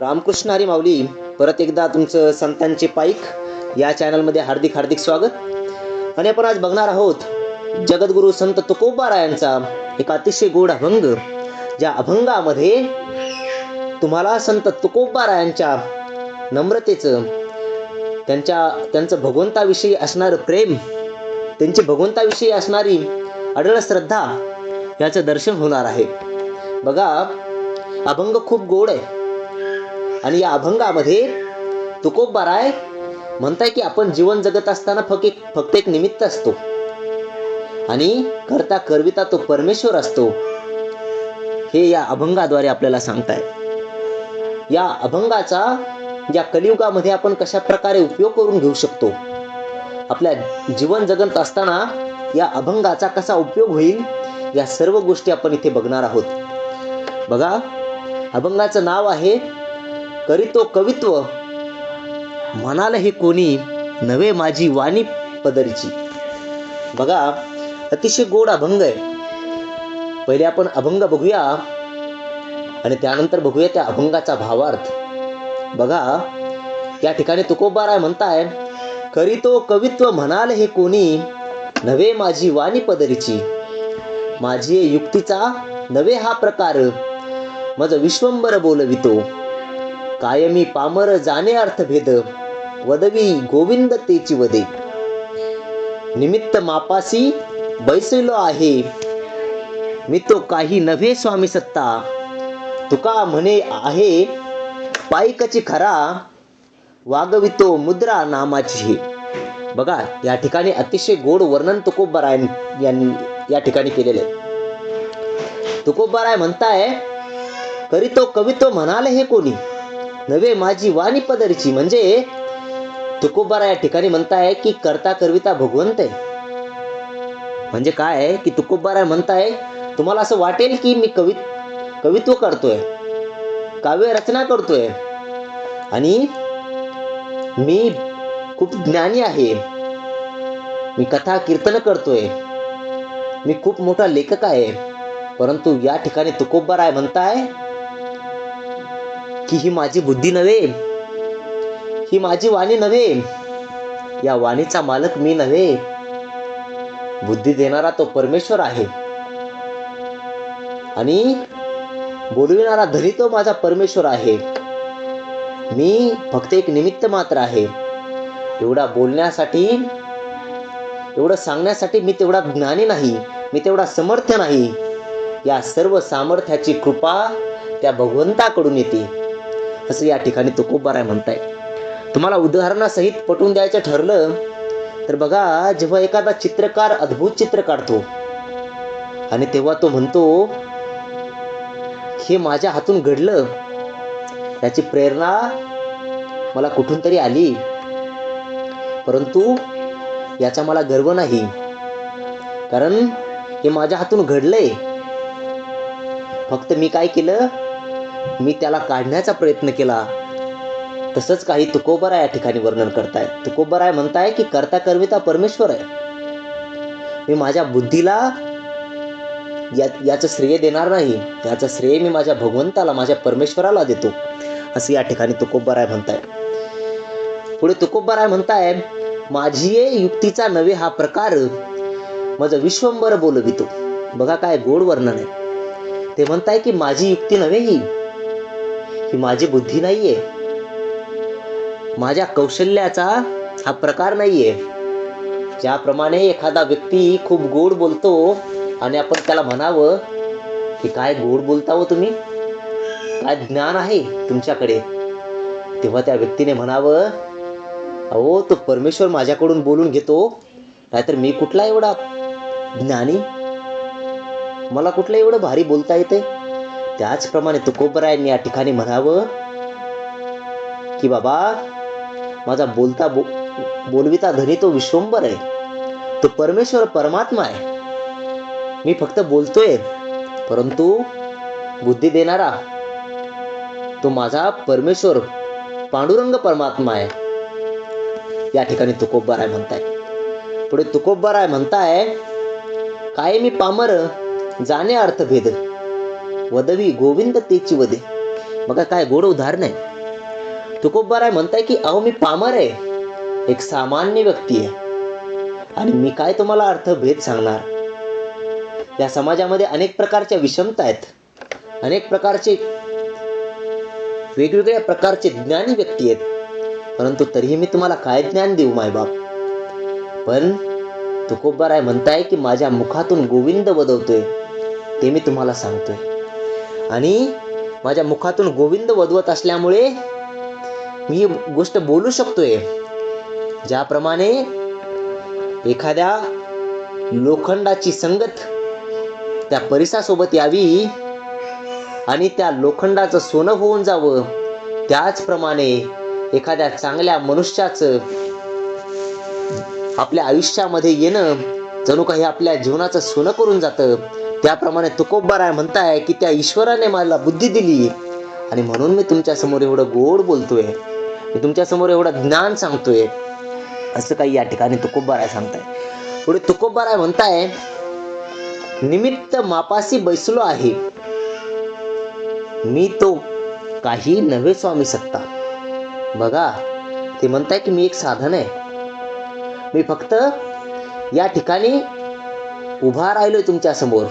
रामकृष्ण हरी माऊली परत एकदा तुमचं संतांचे पाईक या चॅनलमध्ये हार्दिक हार्दिक स्वागत. आणि आपण आज बघणार आहोत जगद्गुरु संत तुकोबारायांचा एक अतिशय गोड अभंग ज्या अभंगामध्ये तुम्हाला संत तुकोबारायांच्या नम्रतेचं त्यांच्या त्यांचं भगवंताविषयी असणारं प्रेम त्यांची भगवंताविषयी असणारी अडळ श्रद्धा याचं दर्शन होणार आहे. बघा अभंग खूप गोड आहे. आणि या अभंगामध्ये तुकोबाराय म्हणताय की आपण जीवन जगत असताना फक्त एक फक्त एक निमित्त असतो. आणि करता करविता तो परमेश्वर असतो. हे या अभंगाद्वारे आपल्याला सांगताय. या अभंगाचा या कलियुगामध्ये आपण कशा प्रकारे उपयोग करून घेऊ शकतो? आपल्या जीवन जगत असताना या अभंगाचा कसा उपयोग होईल? या सर्व गोष्टी आपण इथे बघणार आहोत. बघा अभंगाचं नाव आहे करीतो कवित्व. म्हणाल हे कोणी? नवे माझी वाणी पदरीची. बघा अतिशय गोड अभंग आहे. पहिले आपण अभंग बघूया आणि त्यानंतर बघूया त्या अभंगाचा भावार्थ. बघा या ठिकाणी तुकोबाराय म्हणताय करीतो कवित्व म्हणाल हे कोणी? नवे माझी वाणी पदरीची. माझी युक्तीचा नवे हा प्रकार. मज विश्वंबर बोलवितो कायमी पामर जाणे अर्थभेद. वदवी गोविंद तेची वदे. निमित्त मापासी बैसलो आहे. मी तो काही नव्हे स्वामी सत्ता. तुका म्हणे आहे पायकची खरा. वागवितो मुद्रा नामाची हे. बघा या ठिकाणी अतिशय गोड वर्णन तुकोबराय यांनी या ठिकाणी केलेले तुकोबराय म्हणताय करीतो कवित्व म्हणाले हे कोणी? नवे माझी वाणी पदरीची. म्हणजे तुकोबारा या ठिकाणी म्हणताय की करता करविता भगवंत आहे. म्हणजे काय आहे की तुकोबारा म्हणताय तुम्हाला असं वाटेल की मी कवि कवित्व करतोय काव्य रचना करतोय आणि मी खूप ज्ञानी आहे मी कथा कीर्तन करतोय मी खूप मोठा लेखक आहे परंतु या ठिकाणी तुकोबाराय म्हणताय की ही माझी बुद्धी नव्हे. ही माझी वाणी नव्हे. या वाणीचा मालक मी नव्हे. बुद्धी देणारा तो परमेश्वर आहे. आणि बोलविणारा धनी तो माझा परमेश्वर आहे. मी फक्त एक निमित्त मात्र आहे. एवढा बोलण्यासाठी एवढं सांगण्यासाठी मी तेवढा ज्ञानी नाही. मी तेवढा समर्थ नाही. या सर्व सामर्थ्याची कृपा त्या भगवंताकडून येते. असं या ठिकाणी तुकोबाराय म्हणताय तुम्हाला उदाहरणासहित पटवून द्यायचं ठरलं तर बघा जेव्हा एखादा चित्रकार अद्भुत चित्र काढतो आणि तेव्हा तो म्हणतो हे माझ्या हातून घडलं. याची प्रेरणा मला कुठून तरी आली. परंतु याचा मला गर्व नाही. कारण हे माझ्या हातून घडलंय. फक्त मी काय केलं मी त्याला काढण्याचा प्रयत्न केला. तसंच काही तुकोबरा या ठिकाणी वर्णन करताय तुकोबराय म्हणताय की करता करविता परमेश्वर आहे. मी माझ्या बुद्धीला या याचं श्रेय देणार नाही. याचं श्रेय मी माझ्या भगवंताला माझ्या परमेश्वराला देतो. असं या ठिकाणी तुकोबराय म्हणताय. पुढे तुकोबराय म्हणताय माझी युक्तीचा नवे हा प्रकार. माझं विश्वंबर बोलवितो. बघा काय गोड वर्णन आहे. ते म्हणताय की माझी युक्ती नव्हे ही. ही माझी बुद्धी नाहीये. माझ्या कौशल्याचा हा प्रकार नाहीये. ज्याप्रमाणे एखादा व्यक्ती खूप गोड बोलतो आणि आपण त्याला म्हणावं की काय गोड बोलता हो तुम्ही? काय ज्ञान आहे तुमच्याकडे? तेव्हा त्या व्यक्तीने म्हणावं अहो तो परमेश्वर माझ्याकडून बोलून घेतो नाहीतर मी कुठला एवढा ज्ञानी? मला कुठलं एवढं भारी बोलता येते त्याचप्रमाणे तुकोबरायांनी या ठिकाणी म्हणावं की बाबा माझा बोलता बो बोलविता धनी तो विश्वंबर आहे. तो परमेश्वर परमात्मा आहे. मी फक्त बोलतोय परंतु बुद्धी देणारा तो माझा परमेश्वर पांडुरंग परमात्मा आहे. या ठिकाणी तुकोबराय म्हणताय. पुढे तुकोबराय म्हणताय काय मी पामर जाणे अर्थभेद? वदवी गोविंद तेची वदे बघा काय गोड उदाहरण आहे तुकोबाराय म्हणताय की अहो मी पामर आहे. एक सामान्य व्यक्ती आहे. आणि मी काय तुम्हाला अर्थभेद सांगणार? या समाजामध्ये अनेक प्रकारच्या विषमता आहेत. अनेक प्रकारचे वेगवेगळ्या प्रकारचे ज्ञानी व्यक्ती आहेत. परंतु तरीही मी तुम्हाला काय ज्ञान देऊ मायबाप पण तुकोबाराय म्हणताय की माझ्या मुखातून गोविंद वदवतोय. ते मी तुम्हाला सांगतोय. आणि माझ्या मुखातून गोविंद वधवत असल्यामुळे मी गोष्ट बोलू शकतोय. ज्याप्रमाणे एखाद्या लोखंडाची संगत त्या परिसासोबत यावी आणि त्या लोखंडाचं सोनं होऊन जावं. त्याचप्रमाणे एखाद्या चांगल्या मनुष्याचं आपल्या आयुष्यामध्ये येणं जणू काही आपल्या जीवनाचं सोनं करून जातं. त्याप्रमाणे तुकोबाराय म्हणताय की त्या ईश्वराने मला बुद्धी दिली. आणि म्हणून मी तुमच्यासमोर एवढं गोड बोलतोय. मी तुमच्यासमोर एवढं ज्ञान सांगतोय. असं काही या ठिकाणी तुकोबाराय सांगताय. पुढे तुकोबाराय म्हणताय निमित्त मापासी बैसलो आहे. मी तो काही नव्हे स्वामी सत्ता. बघा ते म्हणताय की मी एक साधन आहे. मी फक्त या ठिकाणी उभा राहिलोय तुमच्यासमोर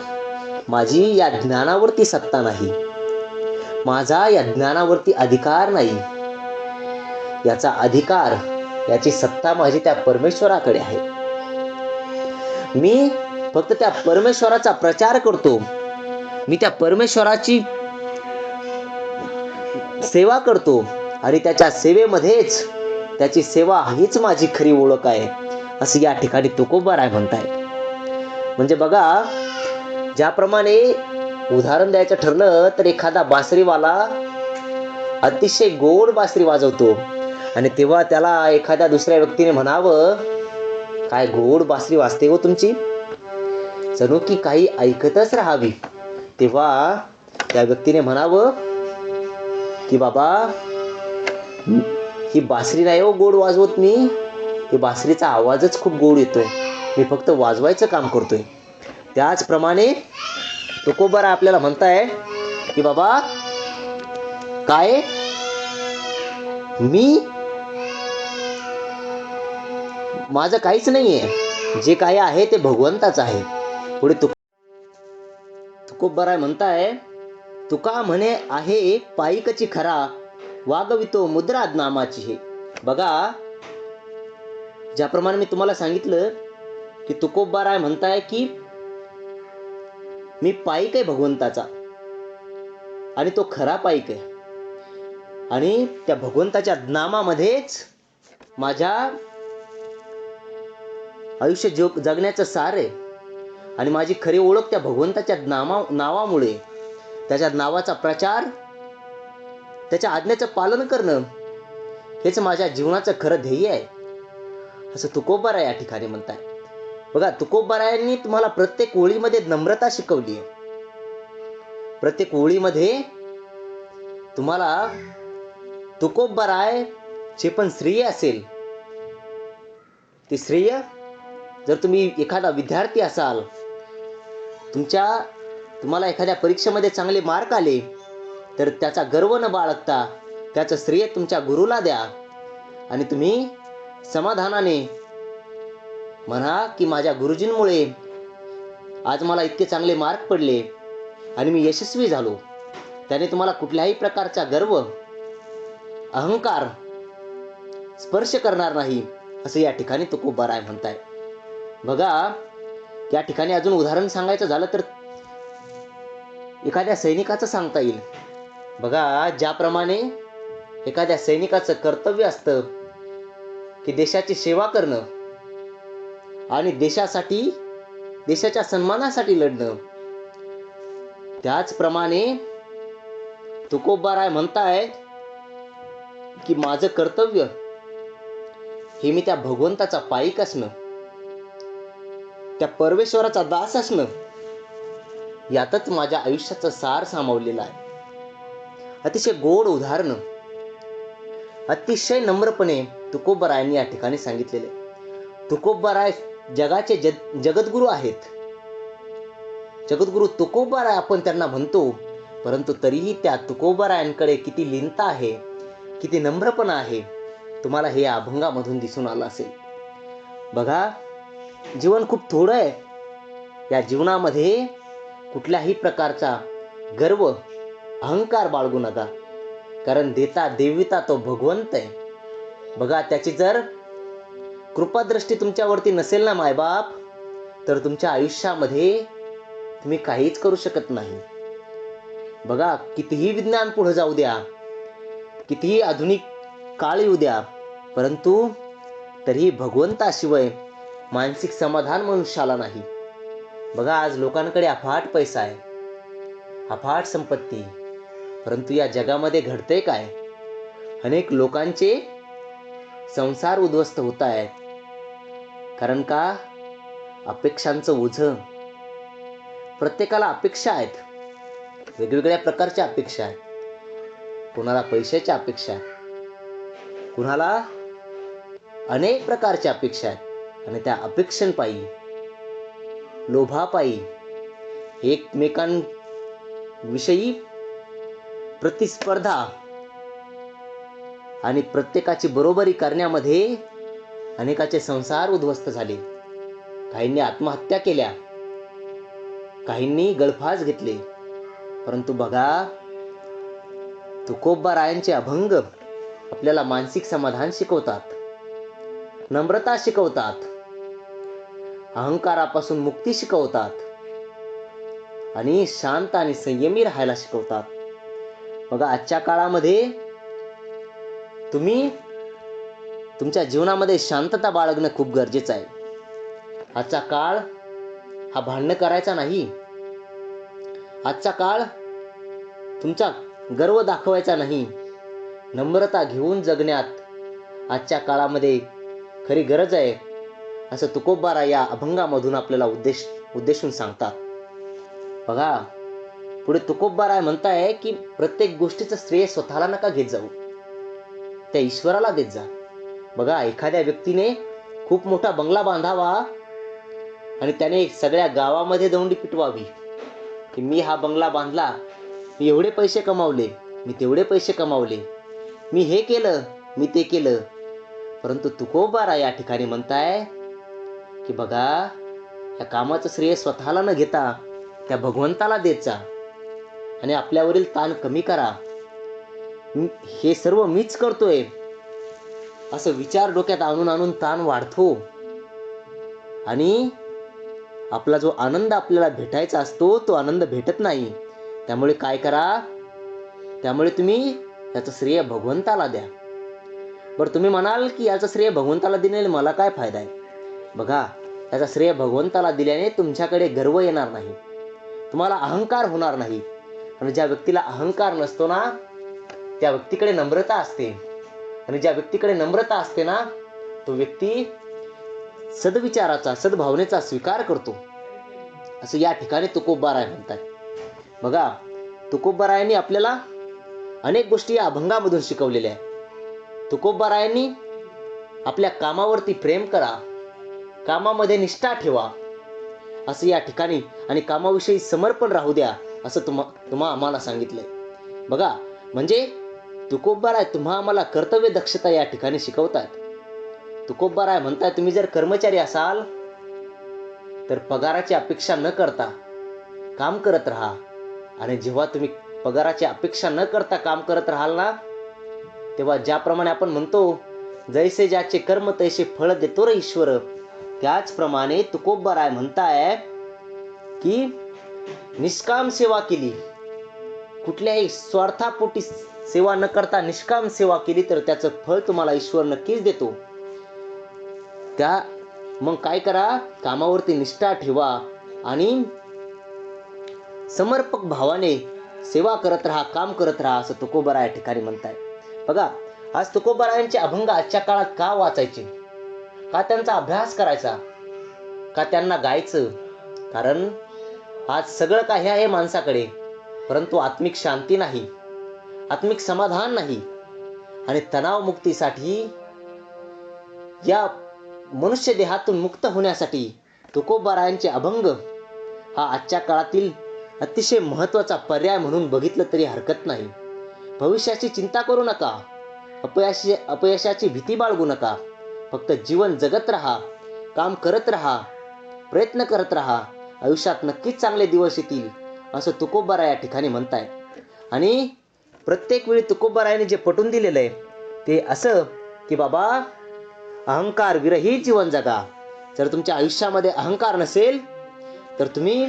माझी या ज्ञानावरती सत्ता नाही. माझा या ज्ञानावरती अधिकार नाही. याचा अधिकार याची सत्ता माझी त्या परमेश्वराकडे आहे. मी फक्त त्या परमेश्वराचा प्रचार करतो. मी त्या परमेश्वराची सेवा करतो आणि त्याच्या सेवेमध्येच त्याची सेवा हीच माझी खरी ओळख आहे असं या ठिकाणी तुकोबाराय म्हणताय म्हणजे बघा ज्याप्रमाणे उदाहरण द्यायचं ठरलं तर एखादा बासरीवाला अतिशय गोड बासरी वाजवतो. आणि तेव्हा त्याला एखाद्या दुसऱ्या व्यक्तीने म्हणावं काय गोड बासरी वाजते हो तुमची? जणू की काही ऐकतच राहावी. तेव्हा त्या व्यक्तीने म्हणावं की बाबा ही बासरी नाही हो गोड वाजवत मी. ही बासरीचा आवाजच खूप गोड येतोय मी फक्त वाजवायचं काम करतोय. त्याचप्रमाणे तुकोबारा आपल्याला म्हणताय की बाबा काय? मी माझं काहीच नाहीये. जे काही आहे ते भगवंताच आहे. पुढे तुक तुकोबराय म्हणताय तुका म्हणे आहे पायिकची खरा वागवितो मुद्रा नामाची हे. बघा ज्याप्रमाणे मी तुम्हाला सांगितलं की तुकोबाराय म्हणताय की मी पायिक आहे भगवंताचा. आणि तो खरा पायिक आहे. आणि त्या भगवंताच्या नामामध्येच माझ्या आयुष्य जग जगण्याचं सार आहे. आणि माझी खरी ओळख त्या भगवंताच्या नामा नावामुळे त्याच्या नावाचा प्रचार त्याच्या आज्ञेचं पालन करणं हेच माझ्या जीवनाचं खरं ध्येय आहे. असं तुकोबारा या ठिकाणी म्हणताय. बघा तुकोबारायांनी तुम्हाला प्रत्येक ओळीमध्ये नम्रता शिकवली आहे. प्रत्येक ओळीमध्ये तुम्हाला तुकोबाराय जे पण श्रेय असेल. ते श्रेय जर तुम्ही एखादा विद्यार्थी असाल तुमच्या तुम्हाला एखाद्या परीक्षेमध्ये चांगले मार्क आले तर त्याचा गर्व न बाळगता त्याचं श्रेय तुमच्या गुरुला द्या आणि तुम्ही समाधानाने म्हणा की माझ्या गुरुजींमुळे. आज मला इतके चांगले मार्क पडले आणि मी यशस्वी झालो. त्याने तुम्हाला कुठल्याही प्रकारचा गर्व अहंकार स्पर्श करणार नाही असं या ठिकाणी तुकोबाराय म्हणताय. बघा या ठिकाणी अजून उदाहरण सांगायचं झालं तर एखाद्या सैनिकाचं सांगता येईल. बघा ज्याप्रमाणे एखाद्या सैनिकाचं कर्तव्य असतं की देशाची सेवा करणं आणि देशासाठी देशाच्या सन्मानासाठी लढणं. त्याचप्रमाणे तुकोबाराय म्हणताय की माझं कर्तव्य हे मी त्या भगवंताचा पायिक असणं त्या परमेश्वराचा दास असणं यातच माझ्या आयुष्याचं सार सामावलेलं आहे. अतिशय गोड उदाहरण. अतिशय नम्रपणे तुकोबरायांनी या ठिकाणी सांगितलेले तुकोबराय जगाचे जग जगद्गुरू आहेत. जगद्गुरू तुकोबाराय आपण त्यांना म्हणतो परंतु तरीही त्या तुकोबरायांकडे किती लिनता आहे किती नम्रपणा आहे तुम्हाला हे अभंगामधून दिसून आलं असेल. बघा जीवन खूप थोडं आहे. या जीवनामध्ये कुठल्याही प्रकारचा गर्व अहंकार बाळगू नका. कारण देता देविता तो भगवंत आहे. बघा त्याची जर कृपादृष्टी तुमच्यावरती नसेल ना मायबाप? तर तुमच्या आयुष्यामध्ये तुम्ही काहीच करू शकत नाही. बघा कितीही विज्ञान पुढे जाऊ द्या कितीही आधुनिक काळ येऊ द्या परंतु तरीही भगवंताशिवाय मानसिक समाधान मनुष्याला नाही. बघा आज लोकांकडे अफाट पैसा आहे अफाट संपत्ती परंतु या जगामध्ये घडते काय? अनेक लोकांचे संसार उद्ध्वस्त होत आहेत. कारण का? अपेक्षांचं ओझं. प्रत्येकाला अपेक्षा आहेत. वेगवेगळ्या प्रकारच्या अपेक्षा आहेत. कुणाला पैशाच्या अपेक्षा आहेत. कुणाला अनेक प्रकारच्या अपेक्षा आहेत. आणि त्या अपेक्षांपायी लोभापायी एकमेकांविषयी प्रतिस्पर्धा आणि प्रत्येकाची बरोबरी करण्यामध्ये अनेकाचे संसार उद्ध्वस्त झाले. काहींनी आत्महत्या केल्या. काहींनी गळफास घेतले. परंतु बघा तुकोबा रायांचे अभंग आपल्याला मानसिक समाधान शिकवतात. नम्रता शिकवतात. अहंकारापासून मुक्ती शिकवतात. आणि शांत आणि संयमी राहायला शिकवतात. बघा आजच्या काळामध्ये तुम्ही तुमच्या जीवनामध्ये शांतता बाळगणं खूप गरजेचं आहे. आजचा काळ हा भांडणं करायचा नाही. आजचा काळ तुमचा गर्व दाखवायचा नाही. नम्रता घेऊन जगण्यात आजच्या काळामध्ये खरी गरज आहे असं तुकोबारा या अभंगामधून आपल्याला उद्देश उद्देशून सांगतात. बघा पुढे तुकोबाराय म्हणताय की प्रत्येक गोष्टीचं श्रेय स्वतःला नका घेत जाऊ. त्या ईश्वराला देत जा. बघा एखाद्या व्यक्तीने खूप मोठा बंगला बांधावा आणि त्याने सगळ्या गावामध्ये दौंडी पिटवावी की मी हा बंगला बांधला मी एवढे पैसे कमावले मी तेवढे पैसे कमावले मी हे केलं मी ते केलं. परंतु तुकोबारा या ठिकाणी म्हणताय की बघा या कामाचं श्रेय स्वतःला न घेता त्या भगवंताला देत जा आणि आपल्यावरील ताण कमी करा. हे सर्व मीच करतोय. असं विचार डोक्यात आणून आणून ताण वाढतो. आणि आपला जो आनंद आपल्याला भेटायचा असतो तो आनंद भेटत नाही. त्यामुळे काय करा? त्यामुळे तुम्ही याचं श्रेय भगवंताला द्या. बरं तुम्ही म्हणाल की याचं श्रेय भगवंताला दिल्याने मला काय फायदा आहे? बघा याचा श्रेय भगवंताला दिल्याने तुमच्याकडे गर्व येणार नाही. तुम्हाला अहंकार होणार नाही. आणि ज्या व्यक्तीला अहंकार नसतो ना त्या व्यक्तीकडे नम्रता असते. आणि ज्या व्यक्तीकडे नम्रता असते ना तो व्यक्ती सद्विचाराचा सद्भावनेचा स्वीकार करतो. असं या ठिकाणी तुकोबाराय म्हणतात बघा तुकोबारायांनी आपल्याला अनेक गोष्टी या अभंगामधून शिकवलेल्या आहेत. तुकोबारायांनी आपल्या कामावरती प्रेम करा कामामध्ये निष्ठा ठेवा असं या ठिकाणी आणि कामाविषयी समर्पण राहू द्या असं तुम्हा तुम्हा आम्हाला सांगितलंय. बघा म्हणजे तुकोबाराय तुम्हा आम्हाला कर्तव्य दक्षता या ठिकाणी शिकवतात. तुकोबाराय म्हणताय तुम्ही जर कर्मचारी असाल तर पगाराची अपेक्षा न करता काम करत राहा. आणि जेव्हा तुम्ही पगाराची अपेक्षा न करता काम करत राहाल ना तेव्हा ज्याप्रमाणे आपण म्हणतो जैसे ज्याचे कर्म तैसे फळ देतो रे ईश्वर. त्याचप्रमाणे तुकोबराय म्हणताय की निष्काम सेवा केली. कुठल्याही स्वार्थापोटी सेवा न करता निष्काम सेवा केली तर त्याचं फळ तुम्हाला ईश्वर नक्कीच देतो. त्या मग काय करा? कामावरती निष्ठा ठेवा आणि समर्पक भावाने सेवा करत राहा काम करत राहा असं तुकोबरा या ठिकाणी म्हणताय बघा आज तुकोबरायांचे अभंग आजच्या काळात का वाचायचे? का त्यांचा अभ्यास करायचा? का त्यांना गायचं? कारण आज सगळं काही आहे माणसाकडे परंतु आत्मिक शांती नाही. आत्मिक समाधान नाही. आणि तणावमुक्तीसाठी या मनुष्य देहातून मुक्त होण्यासाठी तुकोबारायांचे अभंग हा आजच्या काळातील अतिशय महत्त्वाचा पर्याय म्हणून बघितलं तरी हरकत नाही. भविष्याची चिंता करू नका. अपयशी अपयशाची भीती बाळगू नका. फक्त जीवन जगत राहा काम करत राहा प्रयत्न करत राहा. आयुष्यात नक्कीच चांगले दिवस येतील असं तुकोबारा या ठिकाणी म्हणताय आणि प्रत्येक वेळी तुकोबारायाने जे पटून दिलेलं आहे ते असं की बाबा अहंकार विरहित जीवन जगा. जर तुमच्या आयुष्यामध्ये अहंकार नसेल तर तुम्ही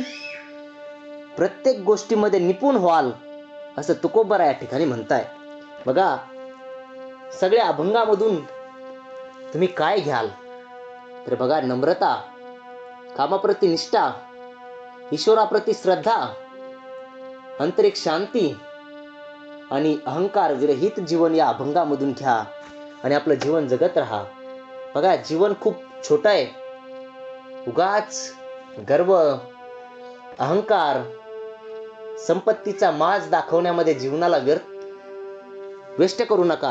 प्रत्येक गोष्टीमध्ये निपुण व्हाल असं तुकोबरा या ठिकाणी म्हणताय. बघा सगळ्या अभंगामधून तुम्ही काय घ्याल? तर बघा नम्रता कामाप्रती निष्ठा ईश्वराप्रती श्रद्धा आंतरिक शांती आणि अहंकार विरहित जीवन या अभंगामधून घ्या. आणि आपलं जीवन जगत राहा. बघा जीवन खूप छोटं आहे. उगाच गर्व अहंकार संपत्तीचा माज दाखवण्यामध्ये जीवनाला व्यर्थ वेस्ट करू नका.